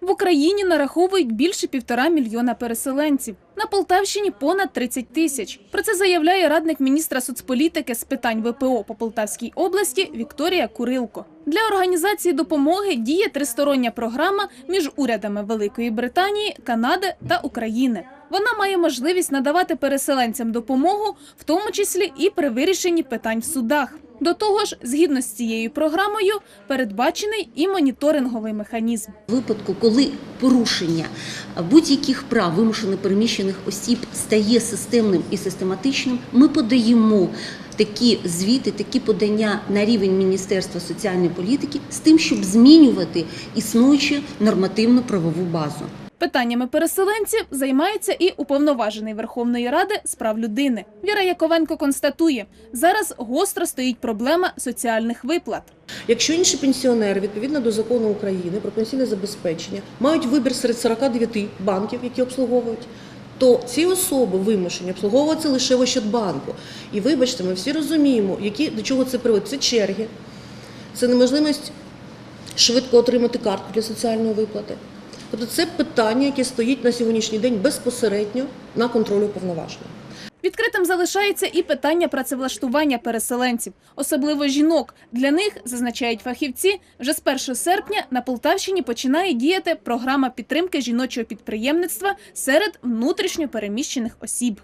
В Україні нараховують більше півтора мільйона переселенців. На Полтавщині понад 30 тисяч. Про це заявляє радник міністра соцполітики з питань ВПО по Полтавській області Вікторія Курилко. Для організації допомоги діє тристороння програма між урядами Великої Британії, Канади та України. Вона має можливість надавати переселенцям допомогу, в тому числі і при вирішенні питань в судах. До того ж, згідно з цією програмою, передбачений і моніторинговий механізм. В випадку, коли порушення будь-яких прав вимушено переміщених осіб стає системним і систематичним, ми подаємо такі звіти, такі подання на рівень Міністерства соціальної політики з тим, щоб змінювати існуючу нормативну правову базу. Питаннями переселенців займається і уповноважений Верховної Ради з прав людини. Віра Яковенко констатує, зараз гостро стоїть проблема соціальних виплат. Якщо інші пенсіонери, відповідно до закону України про пенсійне забезпечення, мають вибір серед 49 банків, які обслуговують, то ці особи вимушені обслуговуватися лише в Ощадбанку. І вибачте, ми всі розуміємо, які, до чого це приводить. Це черги, це неможливість швидко отримати картку для соціальної виплати. Тобто це питання, яке стоїть на сьогоднішній день безпосередньо на контролю повноваження. Відкритим залишається і питання працевлаштування переселенців, особливо жінок. Для них, зазначають фахівці, вже з 1 серпня на Полтавщині починає діяти програма підтримки жіночого підприємництва серед внутрішньо переміщених осіб.